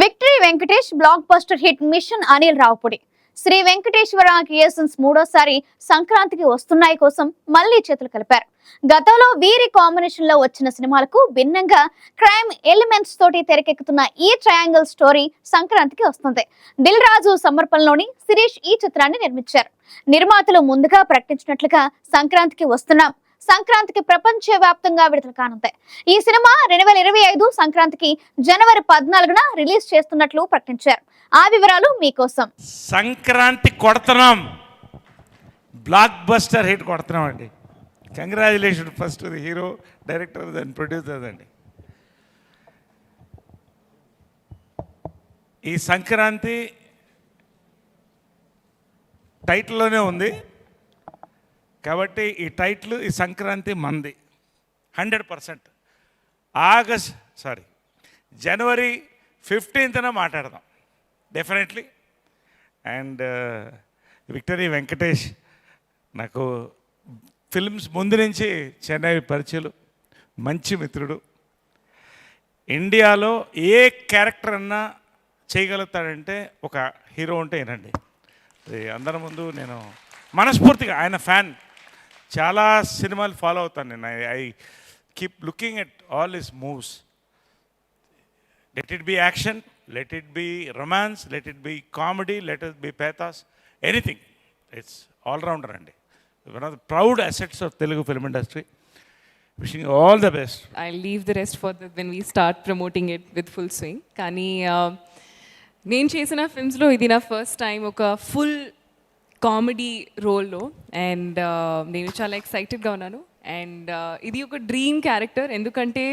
Victory Venkatesh blockbuster hit mission Anil Ravipudi. Sri Venkateswara creations మూడోసారి సంక్రాంతికి వస్తున్నాయి కోసం మళ్ళీ చేతులు కలిపారు. గతంలో వీరి కాంబినేషన్లో వచ్చిన సినిమాలకు భిన్నంగా క్రైమ్ ఎలిమెంట్స్ తోటి తెరకెక్కుతున్న ఈ ట్రయాంగిల్ స్టోరీ సంక్రాంతికి వస్తుంది. దిల్ రాజు సమర్పణలోని శిరీష్ ఈ చిత్రాన్ని నిర్మించారు. నిర్మాతలు ముందుగా ప్రకటించినట్లుగా సంక్రాంతికి వస్తున్నాం. సంక్రాంతికి ప్రపంచ వ్యాప్తంగా విడుదల కానుంది. ఈ సినిమా రెండు వేల ఇరవై ఐదు సంక్రాంతికి జనవరి పద్నాలుగున రిలీజ్ చేస్తున్నట్లు ప్రకటించారు. ఆ వివరాలు మీకోసం. సంక్రాంతి కొడుతున్నాం. బ్లాక్ బస్టర్ హిట్ కొడుతున్నాం అండి. Congratulation first hero director and producer అండి ఈ సంక్రాంతి టైటిల్లోనే ఉంది. కాబట్టి ఈ టైటిల్ ఈ సంక్రాంతి మంది. Hundred percent. August sorry January ఫిఫ్టీన్త్న మాట్లాడదాం. Definitely and uh, victory Venkatesh నాకు ఫిల్మ్స్ ముందు నుంచి చెన్నై పరిచయలు మంచి మిత్రుడు. ఇండియాలో ఏ క్యారెక్టర్ అన్నా చేయగలుగుతాడంటే ఒక హీరో ఉంటే ఏనండి అందరి ముందు నేను మనస్ఫూర్తిగా ఆయన ఫ్యాన్. చాలా సినిమాలు ఫాలో అవుతాను నేను. I I keep looking at all his moves let it be action let it be romance let it be comedy let it be pathos anything it's allrounder అండి. One of the proud assets of Telugu film industry wishing all the best I leave the rest for the, when we start promoting it with full swing. కానీ uh, నేను చేసిన ఫిల్మ్స్లో ఇది నా first time ఒక full comedy రోల్లో and నేను చాలా ఎక్సైటెడ్గా ఉన్నాను. అండ్ ఇది ఒక డ్రీమ్ క్యారెక్టర్ ఎందుకంటే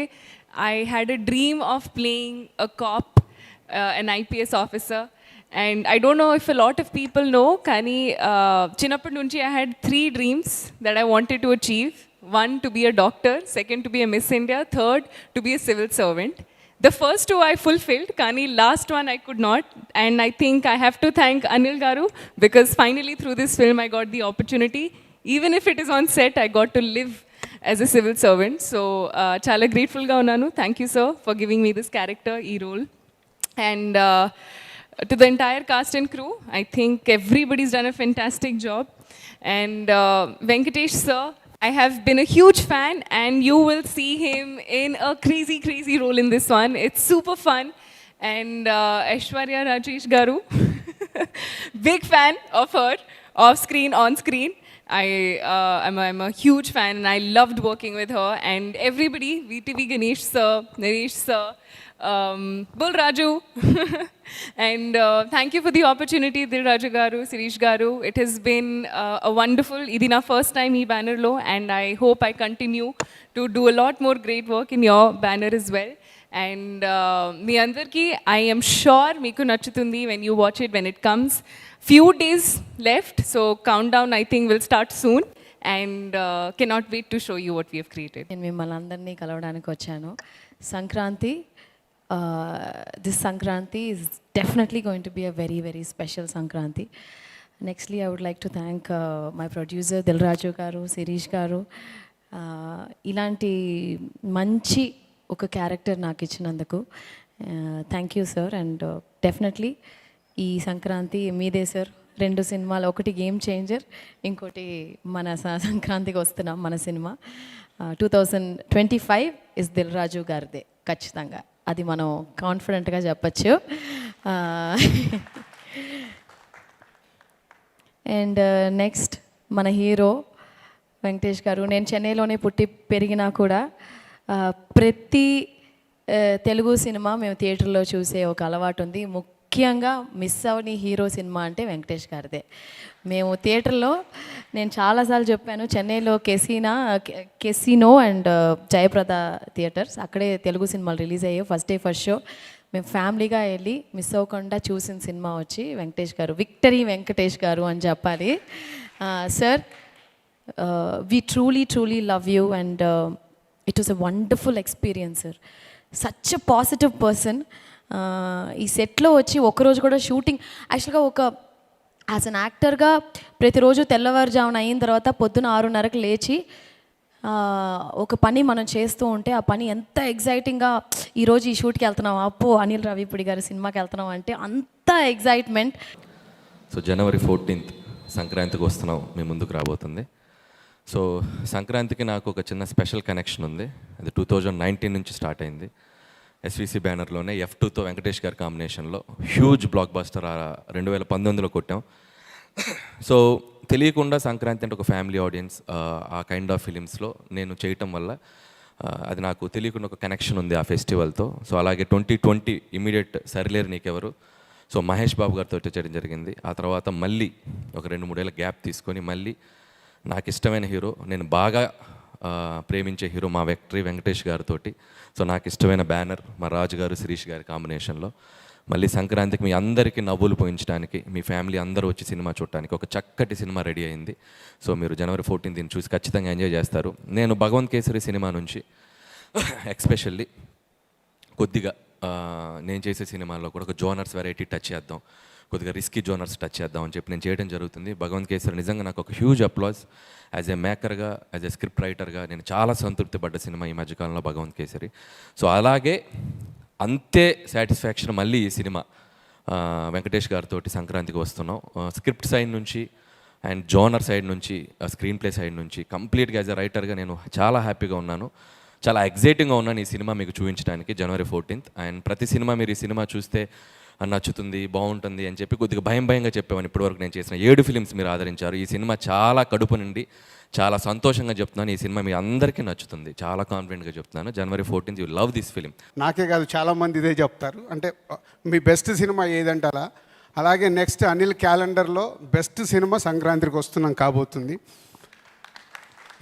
I had a dream of playing a cop an IPS officer and I don't know if a lot of people know కానీ చిన్నప్పటి నుంచి I had three dreams that I wanted to achieve one to be a doctor second to be a miss India third to be a civil servant The first two I fulfilled, Kani, last one I could not. And I think I have to thank Anil Garu because finally through this film I got the opportunity. Even if it is on set, I got to live as a civil servant. So, uh, chala grateful ga unnanu. Thank you, sir, for giving me this character, e role. And uh, to the entire cast and crew, I think everybody's done a fantastic job. And uh, Venkatesh, sir, I have been a huge fan, and you will see him in a crazy, crazy role in this one. It's super fun. And uh, Aishwarya Rajesh Garu, big fan of her, off screen, on screen. I, uh, I'm, a, I'm a huge fan and I loved working with her and everybody, VTV Ganesh sir, Naresh sir, um, Bull Raju. and uh, thank you for the opportunity, Dil Raju Garu, Sirish Garu. It has been uh, a wonderful, ఇది నా first time ఈ banner లో and I hope I continue to do a lot more great work in your banner as well. And మీ అందరికీ I'm sure మీకు నచ్చుతుంది when you watch it when it comes few days left so countdown I think will start soon and cannot wait to show you what we created నేను మిమ్మల్ని అందరినీ కలవడానికి వచ్చాను Sankranti this Sankranti is definitely going to be a very very special Sankranti nextly I would like to thank my producer Dil Raju గారు శిరీష్ గారు ఇలాంటి మంచి ఒక క్యారెక్టర్ నాకు ఇచ్చినందుకు thank you sir and definitely ఈ సంక్రాంతి మీదే సార్ రెండు సినిమాలు ఒకటి గేమ్ చేంజర్ ఇంకోటి మన సంక్రాంతికి వస్తున్నాం మన cinema. Two thousand twenty five is Dil Raju గారిదే ఖచ్చితంగా. అది మనం కాన్ఫిడెంట్గా చెప్పచ్చు. అండ్ నెక్స్ట్ మన హీరో వెంకటేష్ గారు. నేను చెన్నైలోనే పుట్టి పెరిగినా కూడా ప్రతి తెలుగు సినిమా మేము థియేటర్లో చూసే ఒక అలవాటు ఉంది. ముఖ్యంగా మిస్ అవని హీరో సినిమా అంటే వెంకటేష్ గారిదే. మేము థియేటర్లో నేను చాలాసార్లు చెప్పాను చెన్నైలో casino casino and Jayaprada theatres అక్కడే తెలుగు సినిమాలు రిలీజ్ అయ్యాయి ఫస్ట్ డే ఫస్ట్ షో మేము ఫ్యామిలీగా వెళ్ళి మిస్ అవ్వకుండా చూసిన సినిమా వచ్చి వెంకటేష్ గారు విక్టరీ వెంకటేష్ గారు అని చెప్పాలి. Sir we truly truly love you and it was a wonderful experience sir such a positive person ఈ సెట్లో వచ్చి ఒకరోజు కూడా షూటింగ్ యాక్చువల్గా ఒక యాజ్ అన్ యాక్టర్గా ప్రతిరోజు తెల్లవారుజామున అయిన తర్వాత పొద్దున ఆరున్నరకు లేచి ఒక పని మనం చేస్తూ ఉంటే ఆ పని ఎంత ఎగ్జైటింగ్గా ఈరోజు ఈ షూట్కి వెళ్తున్నాం అప్పు అనిల్ రవిపుడి గారి సినిమాకి వెళ్తున్నాం అంటే అంత ఎగ్జైట్మెంట్ సో జనవరి ఫోర్టీన్త్ సంక్రాంతికి వస్తున్నాం మీ ముందుకు రాబోతుంది. సో సంక్రాంతికి నాకు ఒక చిన్న స్పెషల్ కనెక్షన్ ఉంది అది టూ థౌజండ్ నైన్టీన్ నుంచి స్టార్ట్ అయింది. ఎస్విసి బ్యానర్లోనే ఎఫ్ టూతో వెంకటేష్ గారి కాంబినేషన్లో హ్యూజ్ బ్లాక్ బస్టర్ రెండు వేల పంతొమ్మిదిలో కొట్టాం. సో తెలియకుండా సంక్రాంతి అంటే ఒక ఫ్యామిలీ ఆడియన్స్ ఆ కైండ్ ఆఫ్ ఫిలిమ్స్లో నేను చేయటం వల్ల అది నాకు తెలియకుండా ఒక కనెక్షన్ ఉంది ఆ ఫెస్టివల్తో సో అలాగే twenty twenty immediate Sarileru Neekevvaru? So Mahesh Babu గారితో చేయడం జరిగింది. ఆ తర్వాత మళ్ళీ ఒక రెండు మూడేళ్ళ గ్యాప్ తీసుకొని మళ్ళీ నాకు ఇష్టమైన హీరో నేను బాగా ప్రేమించే హీరో మా వెక్టరీ వెంకటేష్ గారితో సో నాకు ఇష్టమైన బ్యానర్ మా రాజు గారు శిరీష్ గారి కాంబినేషన్లో. మళ్ళీ సంక్రాంతికి మీ అందరికీ నవ్వులు పోయించడానికి మీ ఫ్యామిలీ అందరూ వచ్చి సినిమా చూడటానికి ఒక చక్కటి సినిమా రెడీ అయింది. సో మీరు జనవరి ఫోర్టీన్ దీన్ని చూసి ఖచ్చితంగా ఎంజాయ్ చేస్తారు. నేను భగవంత్ కేసరి సినిమా నుంచి ఎక్స్పెషల్లీ కొద్దిగా నేను చేసే సినిమాల్లో కూడా ఒక జోనర్స్ వెరైటీ టచ్ చేద్దాం. కొద్దిగా రిస్కీ జోనర్స్ టచ్ చేద్దాం అని చెప్పి నేను చేయడం జరుగుతుంది. భగవంత్ కేసరి నిజంగా నాకు ఒక హ్యూజ్ అప్లాస్ యాజ్ ఎ మేకర్గా యాజ్ ఎ స్క్రిప్ట్ రైటర్గా నేను చాలా సంతృప్తి పడ్డ సినిమా ఈ మధ్యకాలంలో భగవంత్ కేసరి. సో అలాగే అంతే సాటిస్ఫాక్షన్ మళ్ళీ ఈ సినిమా. వెంకటేష్ గారితో సంక్రాంతికి వస్తున్నాం. స్క్రిప్ట్ సైడ్ నుంచి అండ్ జోనర్ సైడ్ నుంచి స్క్రీన్ ప్లే సైడ్ నుంచి కంప్లీట్గా యాజ్ ఎ రైటర్గా నేను చాలా హ్యాపీగా ఉన్నాను. చాలా ఎగ్జైటింగ్గా ఉన్నాను ఈ సినిమా మీకు చూపించడానికి జనవరి ఫోర్టీన్త్ అండ్ ప్రతి సినిమా మీరు ఈ సినిమా చూస్తే నచ్చుతుంది బాగుంటుంది అని చెప్పి కొద్దిగా భయం భయంగా చెప్పేవాని ఇప్పటివరకు నేను చేసిన ఏడు ఫిలిమ్స్ మీరు ఆదరించారు. ఈ సినిమా చాలా కడుపు నుండి చాలా సంతోషంగా చెప్తున్నాను. ఈ సినిమా మీ అందరికీ నచ్చుతుంది. చాలా కాన్ఫిడెంట్గా చెప్తున్నాను. January fourteenth you love this film నాకే కాదు చాలామంది ఇదే చెప్తారు. అంటే మీ బెస్ట్ సినిమా ఏదంటారా? అలాగే నెక్స్ట్ అనిల్ క్యాలెండర్లో బెస్ట్ సినిమా సంక్రాంతికి వస్తున్నాం కాబోతుంది.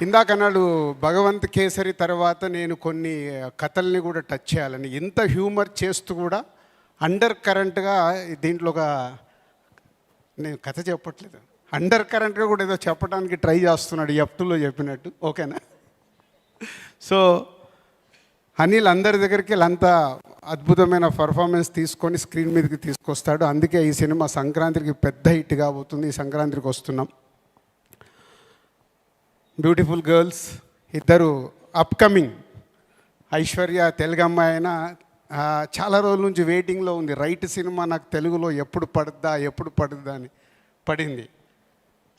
ఇందాక అన్నాడు భగవంత్ కేసరి తర్వాత నేను కొన్ని కథల్ని కూడా టచ్ చేయాలని. ఇంత హ్యూమర్ చేస్తూ కూడా అండర్ కరెంట్గా దీంట్లో ఒక నేను కథ చెప్పట్లేదు. అండర్ కరెంట్గా కూడా ఏదో చెప్పడానికి ట్రై చేస్తున్నాడు ఎఫ్ టూలో చెప్పినట్టు. ఓకేనా? సో అనిల్ అందరి దగ్గరికి అంత అద్భుతమైన పర్ఫార్మెన్స్ తీసుకొని స్క్రీన్ మీదకి తీసుకొస్తాడు. అందుకే ఈ సినిమా సంక్రాంతికి పెద్ద హిట్ కాబోతుంది. ఈ సంక్రాంతికి వస్తున్నాం. బ్యూటిఫుల్ గర్ల్స్ ఇద్దరు అప్కమింగ్. ఐశ్వర్య తెలుగు అమ్మాయి అయినా చాలా రోజుల నుంచి వెయిటింగ్లో ఉంది. రైట్ సినిమా నాకు తెలుగులో ఎప్పుడు పడుద్దా ఎప్పుడు పడుద్దా అని పడింది.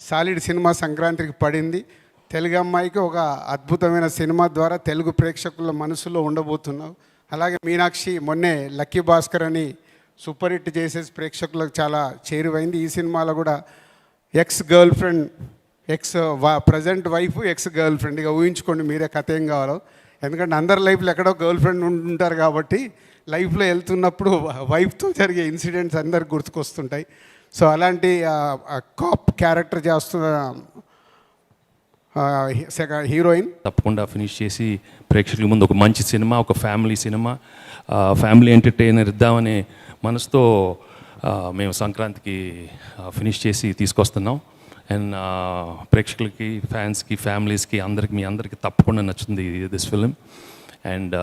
సాలిడ్ సినిమా సంక్రాంతికి పడింది. తెలుగు అమ్మాయికి ఒక అద్భుతమైన సినిమా ద్వారా తెలుగు ప్రేక్షకుల మనసులో ఉండబోతున్నావు. అలాగే మీనాక్షి మొన్నే లక్కీ భాస్కర్ అని సూపర్ హిట్ చేసేసి ప్రేక్షకులకు చాలా చేరువైంది. ఈ సినిమాలో కూడా ఎక్స్ గర్ల్ ఫ్రెండ్ ఎక్స్ వా present wife ex girlfriend. ఇక ఊహించుకోండి మీరే కథ ఏం కావాలో. ఎందుకంటే అందరి లైఫ్లో ఎక్కడో గర్ల్ ఫ్రెండ్ ఉంటారు కాబట్టి లైఫ్లో వెళ్తున్నప్పుడు వైఫ్తో జరిగే ఇన్సిడెంట్స్ అందరికి గుర్తుకొస్తుంటాయి. సో అలాంటి కాప్ క్యారెక్టర్ చేస్తున్న హీరోయిన్. తప్పకుండా ఫినిష్ చేసి ప్రేక్షకుల ముందు ఒక మంచి సినిమా ఒక ఫ్యామిలీ సినిమా ఫ్యామిలీ ఎంటర్టైనర్ ఇద్దామనే మనసుతో మేము సంక్రాంతికి ఫినిష్ చేసి తీసుకొస్తున్నాం. అండ్ ప్రేక్షకులకి ఫ్యాన్స్కి ఫ్యామిలీస్కి అందరికి మీ అందరికీ తప్పకుండా నచ్చింది this film and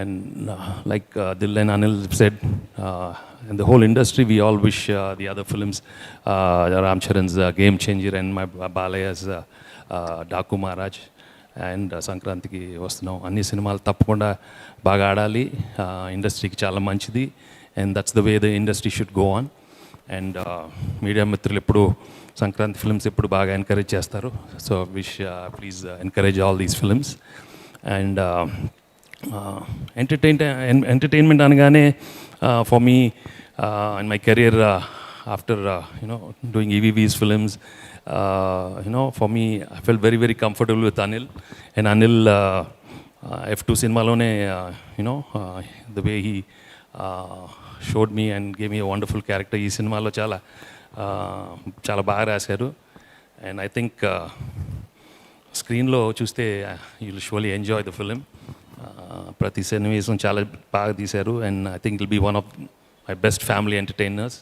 and like Dil and Anil said and the whole industry we all wish the other films Ram Charan's game changer and my Balayya's Daaku Maharaaj and సంక్రాంతికి వస్తున్నాం. అన్ని సినిమాలు తప్పకుండా బాగా ఆడాలి. ఇండస్ట్రీకి చాలా మంచిది. And that's the way the industry should go on and media మిత్రులు ఎప్పుడు సంక్రాంతి ఫిల్మ్స్ ఎప్పుడు బాగా ఎంకరేజ్ చేస్తారు. So wish please encourage all these films and entertain entertainment అనగానే for me in my career after you know doing EVV's films you know for me I fell very very comfortable with Anil and Anil F two సినిమాలోనే you know the way he showed me and gave a wonderful character ఈ సినిమాలో చాలా చాలా బాగా రాశారు. And I think స్క్రీన్లో చూస్తే you'll surely enjoy the film ప్రతి సన్నివేశం చాలా బాగా తీశారు. And I think will be one of my best family entertainers